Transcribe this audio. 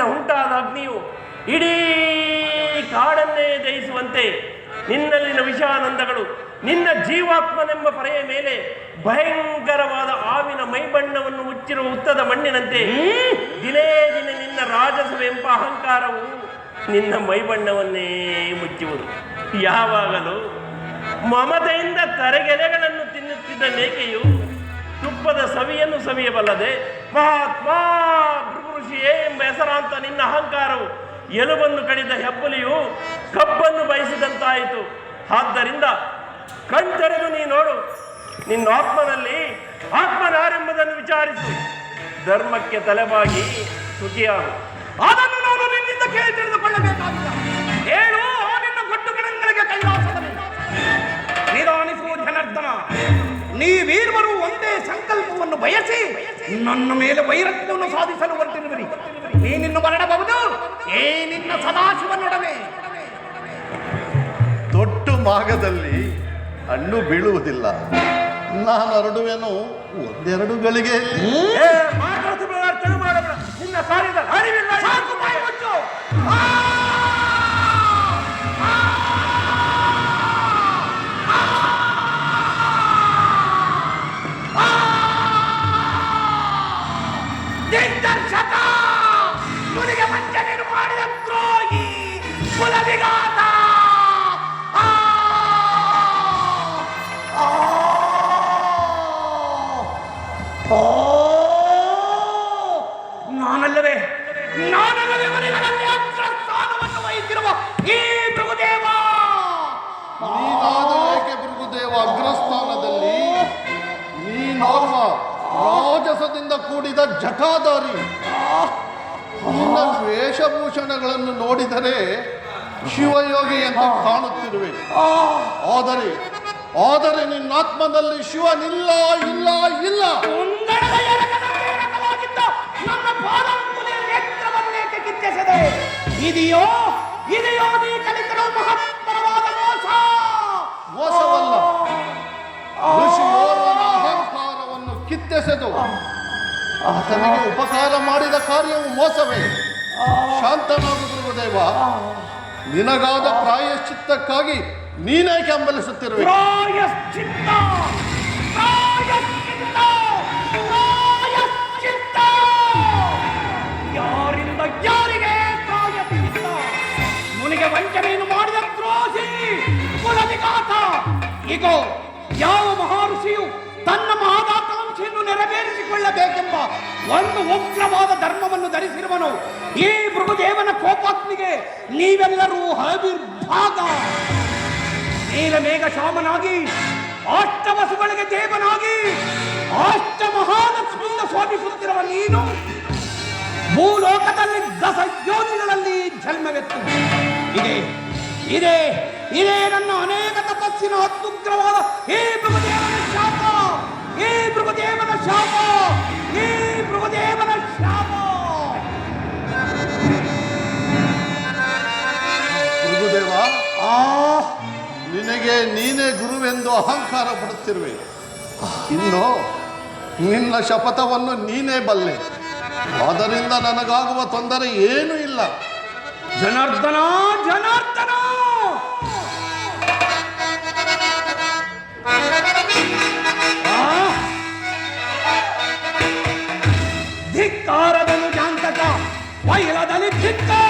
ಬಾಯಿಯಿಂದ ಉಂಟಾದ ಅಗ್ನಿಯು ಇಡೀ ಕಾಡನ್ನೇ ದಹಿಸುವಂತೆ ನಿನ್ನಲ್ಲಿನ ವಿಷಾನಂದಗಳು ನಿನ್ನ ಜೀವಾತ್ಮನೆಂಬ ಪರೆಯ ಮೇಲೆ ಭಯಂಕರವಾದ ಆವಿನ ಮೈಬಣ್ಣವನ್ನು ಮುಚ್ಚಿರುವ ಉತ್ತದ ಮಣ್ಣಿನಂತೆ ದಿನೇ ದಿನ ನಿನ್ನ ರಾಜಸವೆಂಬ ಅಹಂಕಾರವು ನಿನ್ನ ಮೈಬಣ್ಣವನ್ನೇ ಮುಚ್ಚುವುದು. ಯಾವಾಗಲೂ ಮಮತೆಯಿಂದ ತರೆಗೆಲೆಗಳನ್ನು ತಿನ್ನುತ್ತಿದ್ದ ನೇಕೆಯು ತುಪ್ಪದ ಸವಿಯನ್ನು ಸವಿಯಬಲ್ಲದೆ ಮಹಾತ್ಮ ಭೃಗುಋಷಿಯೇ ಎಂಬ ಹೆಸರಾಂತ ನಿನ್ನ ಅಹಂಕಾರವು ಎಲುಬನ್ನು ಕಡಿದ ಹೆಬ್ಬುಲಿಯು ಕಬ್ಬನ್ನು ಬಯಸಿದಂತಾಯಿತು. ಆದ್ದರಿಂದ ಕಣ್ತೆರೆದು ನೀ ನೋಡು, ನಿನ್ನ ಆತ್ಮನಲ್ಲಿ ಆತ್ಮನಾರೆಂಬುದನ್ನು ವಿಚಾರಿಸು. ಧರ್ಮಕ್ಕೆ ತಲೆಬಾಗಿ ಸುಖಿಯಾಗು. ಅದನ್ನು ನಾನು ನಿನ್ನಿಂದ ಕೇಳಿ ತಿಳಿದುಕೊಳ್ಳಬೇಕಾಗಿಲ್ಲ ನೀವೀರ್ವರು ಒಂದೇ ಸಂಕಲ್ಪವನ್ನು ಬಯಸಿ ನನ್ನ ಮೇಲೆ ವೈರತ್ವವನ್ನು ಸಾಧಿಸಲು ಹೊರಟಿರುವಿರಿ. ನೀನಿನ್ನು ಮರಣಬಹುದು ಏ ನಿನ್ನ ಸದಾಶಿವನೊಡನೆ. ದೊಡ್ಡ ಮಾಗದಲ್ಲಿ ಹಣ್ಣು ಬೀಳುವುದಿಲ್ಲ. ನಾನು ಹರಡುವೆನು ಒಂದೆರಡು ಗಳಿಗೆ ನಿನ್ನ ಕಾರ್ಯದ ಅರಿವಿಲ್ಲ. ಓ! ನಾನಲ್ಲವೇ ನಾನಲ್ಲವೇ ಮನೆಗಳಲ್ಲಿ ಅಗ್ರಸ್ಥಾನವನ್ನು ವಹಿಸಿರುವ ಈ ಪ್ರಭುದೇವ ನೀನಾದ ಪ್ರಭುದೇವ ಅಗ್ರಸ್ಥಾನದಲ್ಲಿ ನೀನಾವ ರಾಜಸದಿಂದ ಕೂಡಿದ ಜಟಾಧಾರಿ ನಿನ್ನ ವೇಷಭೂಷಣಗಳನ್ನು ನೋಡಿದರೆ ಶಿವಯೋಗಿ ಅಂತ ಕಾಣುತ್ತಿರುವೆ. ಆದರೆ ಆದರೆ ನಿನ್ನ ಆತ್ಮದಲ್ಲಿ ಶಿವನಿಲ್ಲ ಇಲ್ಲ ಇಲ್ಲ. ಇದೆಯೋ ಇದೆಯೋ ನೀ ಕಲಿತರೋ ಮಹತ್ತರವಾದ ಮೋಸ. ಮೋಸವಲ್ಲ. ಋಷಿಯೋರ್ವನ ಅಹಂಕಾರವನ್ನು ಕಿತ್ತೆಸೆದು ಆತನಿಗೆ ಉಪಕಾರ ಮಾಡಿದ ಕಾರ್ಯವು ಮೋಸವೇ. ಶಾಂತನಾಗುತ್ತಿರುವ ಗುರುದೇವ. ನಿನಗಾದ ಪ್ರಾಯಶ್ಚಿತ್ತಕ್ಕಾಗಿ ನೀನೇಕೆ ಹಂಬಲಿಸುತ್ತಿರುವೆ? ಪ್ರಾಯಶ್ಚಿತ್ತ! ಪ್ರಾಯಶ್ಚಿತ್ತ! ಪ್ರಾಯಶ್ಚಿತ್ತ! ಯಾರಿಂದ ಮುನಿಗೆ ವಂಚನೆಯನ್ನು ಮಾಡಿದ ಈಗೋ ಯಾವ ಮಹರ್ಷಿಯು ನೆರವೇರಿಸಿಕೊಳ್ಳಬೇಕೆಂಬ ಒಂದು ಉಗ್ರವಾದ ಧರ್ಮವನ್ನು ಧರಿಸಿರುವನು ಈ ಮೃಗದೇವನ ಕೋಪಾಗ್ನಿಗೆ ನೀವೆಲ್ಲರೂ ಹವಿರ್ಭಾಗ. ನೀಲಮೇಘ ಶಾಮನಾಗಿ, ಅಷ್ಟವಸುಗಳಿಗೆ ದೇವನಾಗಿ ಅಷ್ಟ ಮಹಾಲಕ್ಷ್ಮಿಯಿಂದ ಸ್ವಾಮಿಸುತ್ತಿರುವ ನೀನು ಭೂಲೋಕದಲ್ಲಿ ದಸ ಯೋನಿಗಳಲ್ಲಿ ಜನ್ಮವೆತ್ತು. ಇದೆ ಇದೆ, ಇದೇ ನನ್ನ ಅನೇಕ ತಪಸ್ಸಿನ ಅತ್ಯುಗ್ರವಾದ ಈ ಮೃಗದೇವನ ಶಾಪ, ಈ ಮೃಗದೇವನ ಶಾಪ. ನೀನೇ ಗುರುವೆಂದು ಅಹಂಕಾರ ಪಡುತ್ತಿರುವೆ. ಇನ್ನು ನಿನ್ನ ಶಪಥವನ್ನು ನೀನೇ ಬಲ್ಲೆ. ಅದರಿಂದ ನನಗಾಗುವ ತೊಂದರೆ ಏನೂ ಇಲ್ಲ. ಜನಾರ್ದನ ಜನಾರ್ದನ? ಧಿಕ್ಕಾರದನು ಜಾಂತಕ ವೈರದಲ್ಲಿ ಧಿಕ್ಕಾರದನು